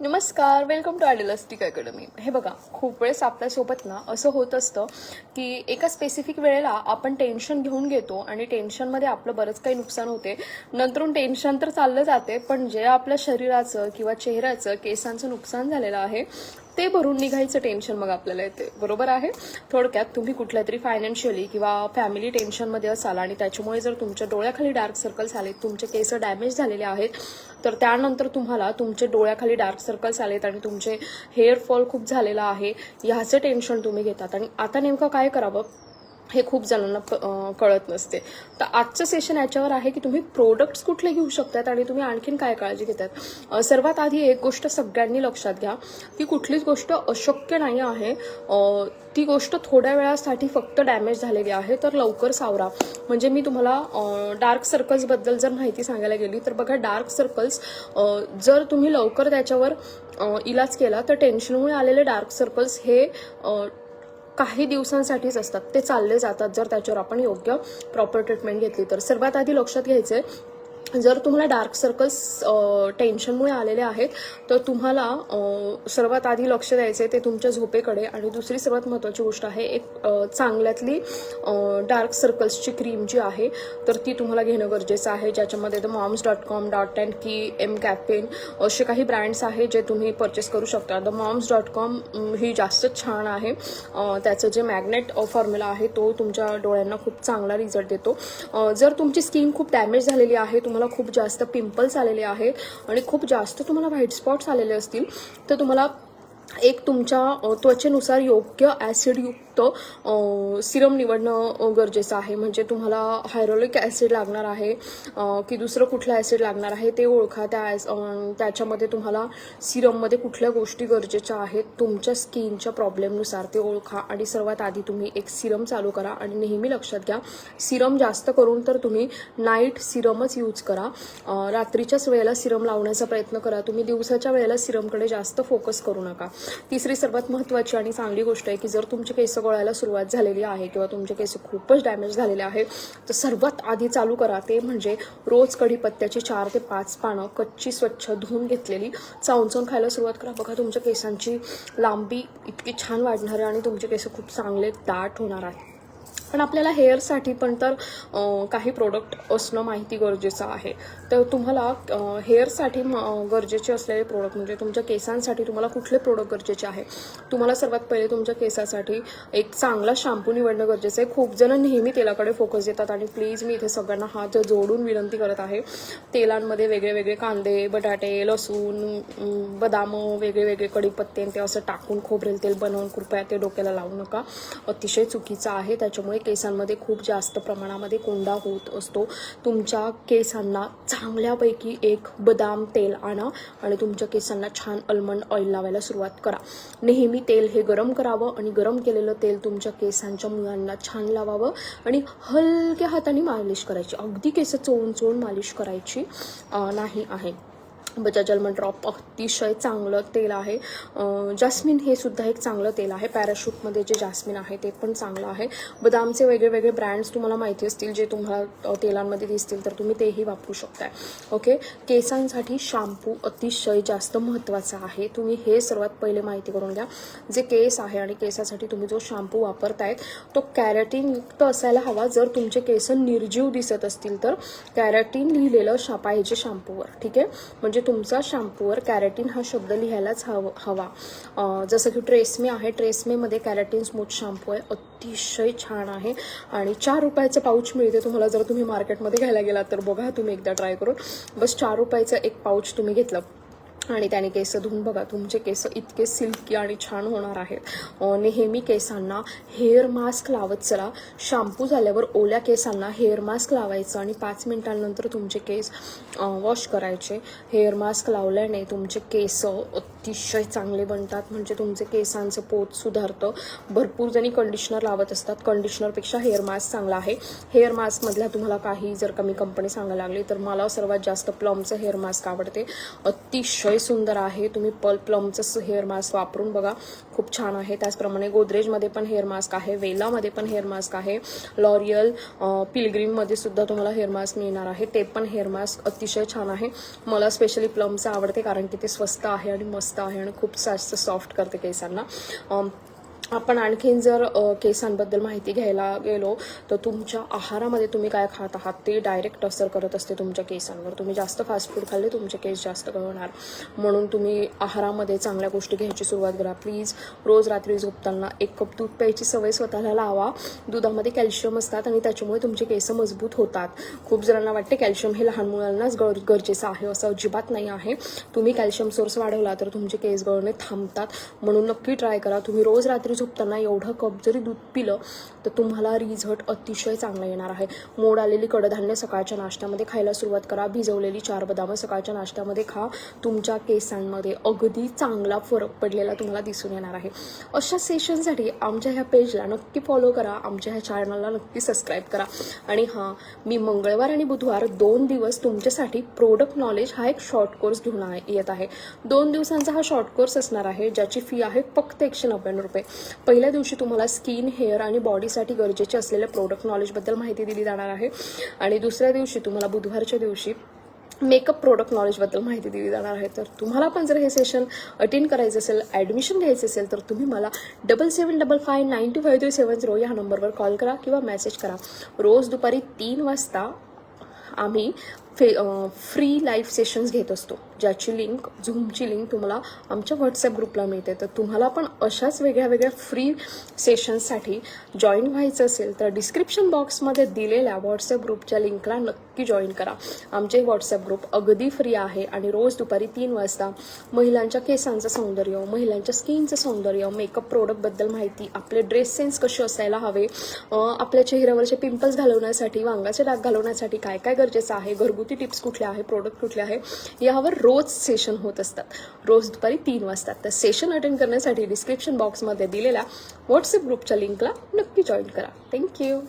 नमस्कार welcome to आयडिलस्टिक academy हे बघा खूप वेळेस आपल्यासोबत ना असं होत असतं की एका स्पेसिफिक वेळेला आपण टेन्शन घेऊन घेतो आणि टेन्शनमध्ये आपलं बरंच काही नुकसान होते. नंतरून टेन्शन तर चाललं जाते पण जे आपल्या शरीराचं किंवा चेहऱ्याचं केसांचं नुकसान झालेलं आहे ते भरून निघायचं टेन्शन मग आपल्याला येते. बरोबर आहे? थोडक्यात तुम्ही कुठल्या तरी फायनान्शियली किंवा फॅमिली टेन्शनमध्ये असाल आणि त्याच्यामुळे जर तुमच्या डोळ्याखाली डार्क सर्कल्स आले तुमचे केस डॅमेज झालेले आहेत तर त्यानंतर तुम्हाला तुमचे डोळ्याखाली डार्क सर्कल्स आलेत आणि तुमचे हेअर फॉल खूप झालेला आहे ह्याचं टेन्शन तुम्ही घेतात. आणि आता नेमकं काय करावं? हे खूप जणांना प- कळत नसते. तर आजचं सेशन याच्यावर आहे की तुम्ही प्रोडक्ट्स कुठले घेऊ शकतात आणि तुम्ही आणखीन काय काळजी घेतात? सर्वात आधी एक गोष्ट सगळ्यांनी लक्षात घ्या की कुठलीच गोष्ट अशक्य नाही आहे. ती गोष्ट थोड्या वेळासाठी फक्त डॅमेज झालेली आहे तर लवकर सावरा. म्हणजे मी तुम्हाला डार्क सर्कल्सबद्दल जर माहिती सांगायला गेली तर बघा डार्क सर्कल्स जर तुम्ही लवकर त्याच्यावर इलाज केला तर टेन्शनमुळे आलेले डार्क सर्कल्स हे काही दिवसांसाठीच असतात. ते चालले जातात जर त्याच्यावर आपण योग्य प्रॉपर ट्रीटमेंट घेतली तर. सर्वात आधी लक्षात घ्यायचंय जर तुम्हाला डार्क सर्कल्स टेन्शनमुळे आलेले आहेत तर तुम्हाला सर्वात आधी लक्ष द्यायचं आहे ते तुमच्या झोपेकडे. आणि दुसरी सर्वात महत्त्वाची गोष्ट आहे एक चांगल्यातली डार्क सर्कल्सची क्रीम जी आहे तर ती तुम्हाला घेणं गरजेचं आहे. ज्याच्यामध्ये the Moms dot com dot and की एम कॅपेन असे काही ब्रँड्स आहे जे तुम्ही परचेस करू शकता. द मॉम्स डॉट कॉम ही जास्त छान आहे. त्याचं जे मॅग्नेट फॉर्म्युला आहे तो तुमच्या डोळ्यांना खूप चांगला रिझल्ट देतो. जर तुमची स्किन खूप डॅमेज झालेली आहे तुम्हाला खूप जास्त पिंपल्स आलेले आहेत आणि खूप जास्त तुम्हाला व्हाईट स्पॉट्स आलेले असतील तर तुम्हाला एक तुमच्या त्वचेनुसार योग्य शकतो. सिरम निवडणं गरजेचं आहे. म्हणजे तुम्हाला हायरोलिक ॲसिड लागणार आहे की दुसरं कुठलं ॲसिड लागणार आहे ते ओळखा. त्या ॲस- त्याच्यामध्ये तुम्हाला सिरममध्ये कुठल्या गोष्टी गरजेच्या आहेत तुमच्या स्किनच्या प्रॉब्लेमनुसार ते ओळखा. आणि सर्वात आधी तुम्ही एक सिरम चालू करा आणि नेहमी लक्षात घ्या सिरम जास्त करून तर तुम्ही नाईट सिरमच यूज करा. रात्रीच्याच वेळेला सिरम लावण्याचा प्रयत्न करा. तुम्ही दिवसाच्या वेळेला सिरमकडे जास्त फोकस करू नका. तिसरी सर्वात महत्त्वाची आणि चांगली गोष्ट आहे की जर तुमचे केस गळायला सुरुवात झालेली आहे किंवा तुमचे केस खूपच डॅमेज झालेले आहे तर सर्वात आधी चालू करा ते म्हणजे रोज कढीपत्त्याची चार ते पाच पानं कच्ची स्वच्छ धुवून घेतलेली. चावून चावून खायला सुरुवात करा. बघा तुमच्या केसांची लांबी इतकी छान वाढणार आहे आणि तुमचे केस खूप चांगले दाट होणार आहेत. पण आपल्याला हेअरसाठी पण तर काही प्रोडक्ट असणं माहिती गरजेचं आहे. तर तुम्हाला हेअरसाठी म- गरजेचे असलेले प्रोडक्ट म्हणजे तुमच्या केसांसाठी तुम्हाला कुठले प्रोडक्ट गरजेचे आहे? तुम्हाला सर्वात पहिले तुमच्या केसासाठी एक चांगला शॅम्पू निवडणं गरजेचं आहे. खूप जण नेहमी तेलाकडे फोकस देतात आणि प्लीज मी इथे सगळ्यांना हात जोडून विनंती करत आहे. तेलांमध्ये वेगळे वेगळे कांदे बटाटे लसूण बदाम वेगळे वेगळे कडीपत्ते आणि ते असं टाकून खोबरेल तेल बनवून कृपया ते डोक्याला लावू नका. अतिशय चुकीचं आहे. त्याच्यामुळे केसांमध्ये खूप जास्त प्रमाणामध्ये कोंडा होत असतो. तुमच्या केसांना चांगल्यापैकी एक बदाम तेल आणा आणि तुमच्या केसांना छान अल्मंड ऑइल लावायला सुरुवात करा. नेहमी तेल हे गरम करावं आणि गरम केलेलं तेल तुमच्या केसांच्या मुळांना छान लावावं आणि हलक्या हाताने मालिश करायची. अगदी केस चोळून चोळून मालिश करायची नाही आहे. बजाज आल्मंड ड्रॉप अतिशय चांगलं तेल आहे. जास्मिन हे सुद्धा एक चांगलं तेल आहे. पॅराशूटमध्ये जे जास्मिन आहे ते पण चांगलं आहे. बदामचे वेगळे वेगळे ब्रँड्स तुम्हाला माहिती असतील जे तुम्हाला तेलांमध्ये दिसतील तर तुम्ही तेही वापरू शकताय. ओके? केसांसाठी शॅम्पू अतिशय जास्त महत्त्वाचा आहे. तुम्ही हे सर्वात पहिले माहिती करून घ्या. जे केस आहे आणि केसासाठी तुम्ही जो शॅम्पू वापरतायत तो कॅरेटीन युक्त असायला हवा. जर तुमचे केस निर्जीव दिसत असतील तर कॅरेटीन लिहिलेलं शा पाहिजे शॅम्पूवर. ठीक आहे? म्हणजे म्हणजे तुमचा शॅम्पूवर कॅरेटीन हा शब्द लिहायलाच हव हवा. जसं की ट्रेसमे आहे ट्रेसमेमध्ये कॅरेटीन स्मूथ शॅम्पू आहे. अतिशय छान आहे. आणि चार रुपयाचं पाऊच मिळते तुम्हाला. जर तुम्ही मार्केटमध्ये घ्यायला गेलात तर बघा तुम्ही एकदा ट्राय करून. बस चार रुपयाचं एक पाऊच तुम्ही घेतलं. आणि त्याने केस धुवून बघा तुमचे केस इतके सिल्की आणि छान होणार आहेत. नेहमी केसांना हेअर मास्क लावत चला. शॅम्पू झाल्यावर ओल्या केसांना हेअर मास्क लावायचं आणि पाच मिनिटांनंतर तुमचे केस वॉश करायचे. हेअर मास्क लावल्याने तुमचे केस अतिशय चांगले बनतात. म्हणजे तुमचे केसांचं पोत सुधारतं. भरपूर जणी कंडिशनर लावत असतात. कंडिशनरपेक्षा हेअर मास्क चांगला आहे. हेअर मास्कमधल्या तुम्हाला काही जर कमी कंपनी सांगायला लागली तर मला सर्वात जास्त प्लमचं हेअर मास्क आवडते. अतिशय सुंदर आहे. तुम्ही पल प्लमचं हेअर मास्क वापरून बघा. खूप छान आहे. त्याचप्रमाणे गोदरेजमध्ये पण हेअर मास्क आहे. वेलामध्ये पण हेअर मास्क आहे. लॉरियल पिलग्रीममध्ये सुद्धा तुम्हाला हेअर मास्क मिळणार आहे. ते पण हेअर मास्क अतिशय छान आहे. मला स्पेशली प्लमचं आवडते कारण की ते स्वस्त आहे आणि मस्त आहे आणि खूप जास्त सॉफ्ट करते केसांना. आपण आणखीन जर केसांबद्दल माहिती घ्यायला गेलो तर तुमच्या आहारामध्ये तुम्ही काय खात आहात? ते डायरेक्ट असर करत असते तुमच्या केसांवर. तुम्ही जास्त फास्ट फूड खाल्ले तुमचे केस जास्त गळणार. म्हणून तुम्ही आहारामध्ये चांगल्या गोष्टी घ्यायची सुरुवात करा. प्लीज रोज रात्री झोपताना एक कप दूध प्यायची सवय स्वतःला लावा. दुधामध्ये कॅल्शियम असतात आणि त्याच्यामुळे तुमचे केस मजबूत होतात. खूप जणांना वाटते कॅल्शियम हे लहान मुलांनाच गळ गरजेचं आहे असं अजिबात नाही आहे. तुम्ही कॅल्शियम सोर्स वाढवला तर तुमचे केस गळणे थांबतात. म्हणून नक्की ट्राय करा. तुम्ही रोज रात्री झोपताना एवढं कप जरी दूध पिलं तर तुम्हाला रिझल्ट अतिशय चांगला येणार आहे. मोड आलेली कडधान्य सकाळच्या नाश्त्यामध्ये खायला सुरुवात करा. भिजवलेली चार बदामं सकाळच्या नाश्त्यामध्ये खा. तुमच्या केसांमध्ये अगदी चांगला फरक पडलेला तुम्हाला दिसून येणार आहे. अशा सेशनसाठी आमच्या ह्या पेजला नक्की फॉलो करा. आमच्या ह्या चॅनलला नक्की सबस्क्राईब करा. आणि हां मी मंगळवार आणि बुधवार दोन दिवस तुमच्यासाठी प्रोडक्ट नॉलेज हा एक शॉर्ट कोर्स घेऊन येत आहे. दोन दिवसांचा हा शॉर्ट कोर्स असणार आहे ज्याची फी आहे फक्त एकशे नव्याण्णव रुपये. पहिल्या दिवशी तुम्हाला स्किन हेअर आणि बॉडीसाठी गरजेचे असलेल्या प्रोडक्ट नॉलेजबद्दल माहिती दिली जाणार आहे. आणि दुसऱ्या दिवशी तुम्हाला बुधवारच्या दिवशी मेकअप प्रोडक्ट नॉलेजबद्दल माहिती दिली जाणार आहे. तर तुम्हाला पण जर हे सेशन अटेंड करायचं असेल ॲडमिशन घ्यायचं असेल तर तुम्ही मला double seven double five nine two five three seven zero या नंबरवर कॉल करा किंवा मेसेज करा. रोज दुपारी तीन वाजता आम्ही फे फ्री लाईव्ह सेशन्स घेत असतो ज्याची लिंक झूमची लिंक तुम्हाला आमच्या व्हॉट्सअप ग्रुपला मिळते. तर तुम्हाला पण अशाच वेगळ्या वेगळ्या फ्री सेशन्ससाठी जॉईन व्हायचं असेल तर डिस्क्रिप्शन बॉक्समध्ये दिलेल्या व्हॉट्सअप ग्रुपच्या लिंकला नक्की जॉईन करा. आमचे व्हॉट्सअप ग्रुप अगदी फ्री आहे आणि रोज दुपारी तीन वाजता महिलांच्या केसांचं सौंदर्य महिलांच्या स्किनचं सौंदर्य मेकअप प्रोडक्टबद्दल माहिती आपले ड्रेस सेन्स कसे असायला हवे आपल्या चेहऱ्यावरचे पिंपल्स घालवण्यासाठी वांगाचे डाग घालवण्यासाठी काय काय गरजेचं आहे घरगुती टिप्स कुठले आहे प्रोडक्ट कुठले आहे यावर रोज सेशन होत असतात. रोज दुपारी तीन वाजतात. तर सेशन अटेंड करण्यासाठी डिस्क्रिप्शन बॉक्समध्ये दिलेल्या व्हॉट्सअप ग्रुपच्या लिंकला नक्की जॉईन करा. थँक्यू